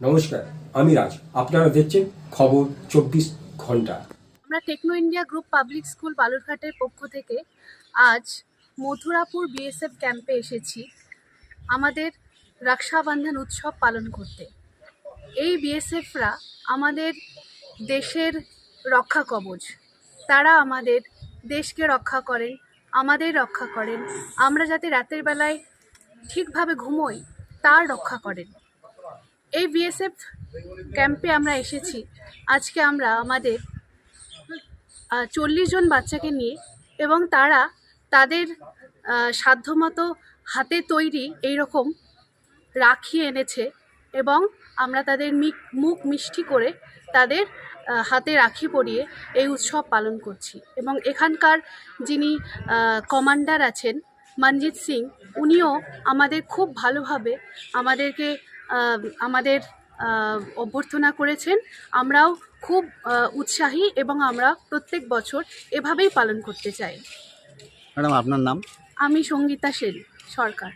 নমস্কার, আমি রাজ। আপনারা দেখছেন খবর চব্বিশ ঘণ্টা। আমরা Techno India group public school বালুরঘাটের পক্ষ থেকে আজ মথুরাপুর বিএসএফ ক্যাম্পে এসেছি। আমাদের রক্ষাবন্ধন উৎসব পালন করতে। এই বিএসএফরা আমাদের দেশের রক্ষা কবচ। তারা আমাদের দেশকে রক্ষা করেন, আমাদের রক্ষা করেন। আমরা যাতে রাতের বেলায় ঠিকভাবে ঘুমোই, তার রক্ষা করেন। এই বিএসএফ ক্যাম্পে আমরা এসেছি। আজকে আমরা আমাদের চল্লিশ জন বাচ্চাকে নিয়ে এবং তারা তাদের সাধ্যমতো হাতে তৈরি এই রকম রাখি এনেছে এবং আমরা তাদের মুখ মিষ্টি করে তাদের হাতে রাখি পরিয়ে এই উৎসব পালন করছি। এবং এখানকার যিনি কমান্ডার আছেন, মনজিৎ সিং, উনিও আমাদের খুব ভালোভাবে আমাদেরকে আমাদের অভ্যর্থনা করেছেন। আমরাও খুব উৎসাহী এবং আমরা প্রত্যেক বছর এভাবেই পালন করতে চাই। ম্যাডাম আপনার নাম? আমি সঙ্গীতা সেন সরকার।